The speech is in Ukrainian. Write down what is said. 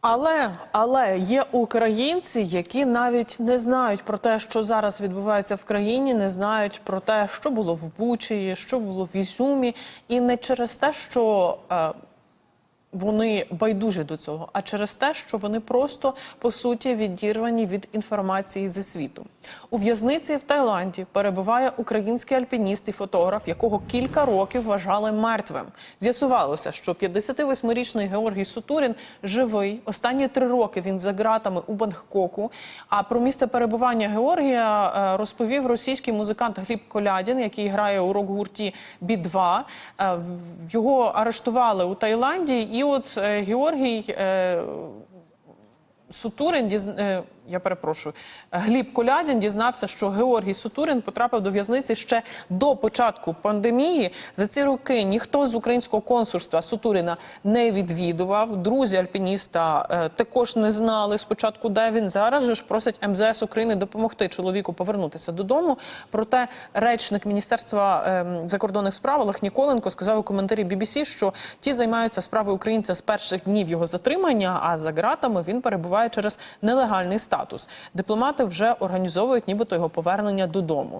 Але але є українці, які навіть не знають про те, що зараз відбувається в країні, не знають про те, що було в Бучії, що було в Ізюмі, і не через те, що е, вони байдужі до цього, а через те, що вони просто по суті відірвані від інформації зі світу. У в'язниці в Таїланді перебуває український альпініст і фотограф, якого кілька років вважали мертвим. З'ясувалося, що 58-річний Георгій Сутурін живий. Останні три роки він за ґратами у Бангкоку. А про місце перебування Георгія е, розповів російський музикант Гліб Колядін, який грає у рок-гурті Бі-2. Е, Його арештували у Таїланді, і от е, Георгій. е, Сутурин е, я перепрошую, Гліб Колядін дізнався, що Георгій Сутурин потрапив до в'язниці ще до початку пандемії. За ці роки ніхто з українського консульства Сутурина не відвідував. Друзі альпініста е, також не знали спочатку, де він зараз. же ж просить МЗС України допомогти чоловіку повернутися додому. Проте речник міністерства ем, закордонних справ Олег Ніколенко сказав у коментарі BBC, що ті займаються справою українця з перших днів його затримання. А за ґратами він перебуває через нелегальний статус. Дипломати вже організовують, нібито його повернення додому.